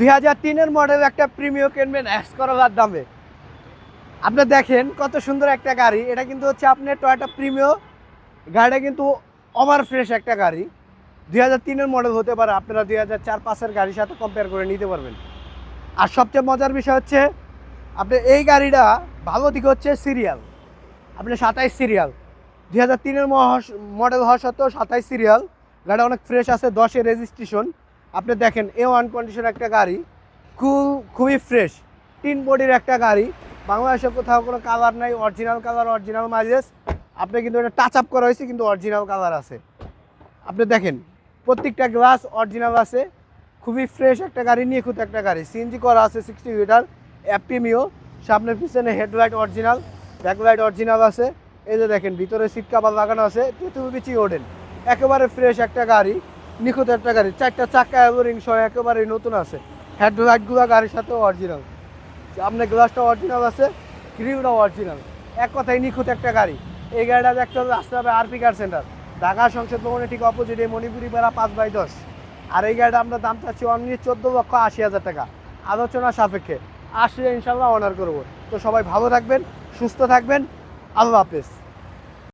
দুই হাজার তিনের মডেল একটা প্রিমিয় কিনবেন করলার দামে। আপনি দেখেন কত সুন্দর একটা গাড়ি। এটা কিন্তু হচ্ছে আপনার টয়টা প্রিমিয় গাড়িটা কিন্তু ওভার ফ্রেশ একটা গাড়ি। দুই হাজার তিনের মডেল হতে পারে। আপনারা দুই হাজার চার পাঁচের গাড়ির সাথে কম্পেয়ার করে নিতে পারবেন। আর সবচেয়ে মজার বিষয় হচ্ছে, আপনি এই গাড়িটা ভালো দিকে হচ্ছে সিরিয়াল আপনি সাতাইশ সিরিয়াল দুই হাজার তিনের মডেল হওয়া সত্ত্বেও সাতাইশ সিরিয়াল গাড়িটা অনেক ফ্রেশ আছে দশের রেজিস্ট্রেশন আপনি দেখেন এ ওয়ান কন্ডিশন একটা গাড়ি খুব খুবই ফ্রেশ তিন বডির একটা গাড়ি, বাংলাদেশে কোথাও কোনো কালার নাই অরিজিনাল কালার অরিজিনাল মাইলেজ আপনি কিন্তু এটা টাচ আপ করা হয়েছে, কিন্তু অরিজিনাল কালার আছে। আপনি দেখেন, প্রত্যেকটা গ্লাস অরিজিনাল আছে, খুবই ফ্রেশ একটা গাড়ি, নিখুঁত একটা গাড়ি সিএনজি করা আছে সিক্সটি লিটার অ্যাপিমিও সামনের পিছনে হেডলাইট অরিজিনাল ব্যাকলাইট অরিজিনাল আছে। এই যে দেখেন, ভিতরে সিট কাভার লাগানো আছে তেঁতুল বিচি ওডেন একেবারে ফ্রেশ একটা গাড়ি নিখুঁত একটা গাড়ি। চারটা চাক্কা এভারিং সহ একেবারে নতুন আছে। হেডলাইটগুলো গাড়ির সাথে অরিজিনাল আপনার গ্লাসটা অরিজিনাল আছে গ্রিলটাও অরিজিনাল এক কথায় নিখুঁত একটা গাড়ি। এই গাড়িটা দেখতে হবে আসতে হবে আরপি কার সেন্টার ঢাকা সংসদ ভবনের ঠিক অপোজিটে মণিপুরি বেড়া পাঁচ বাই দশ। আর এই গাড়িটা আমরা দাম চাচ্ছি অনলি চোদ্দ লক্ষ আশি হাজার টাকা। আলোচনা সাপেক্ষে। আসলে ইনশাল্লাহ অনার করব। তো সবাই ভালো থাকবেন, সুস্থ থাকবেন। আল্লাহ হাফেজ।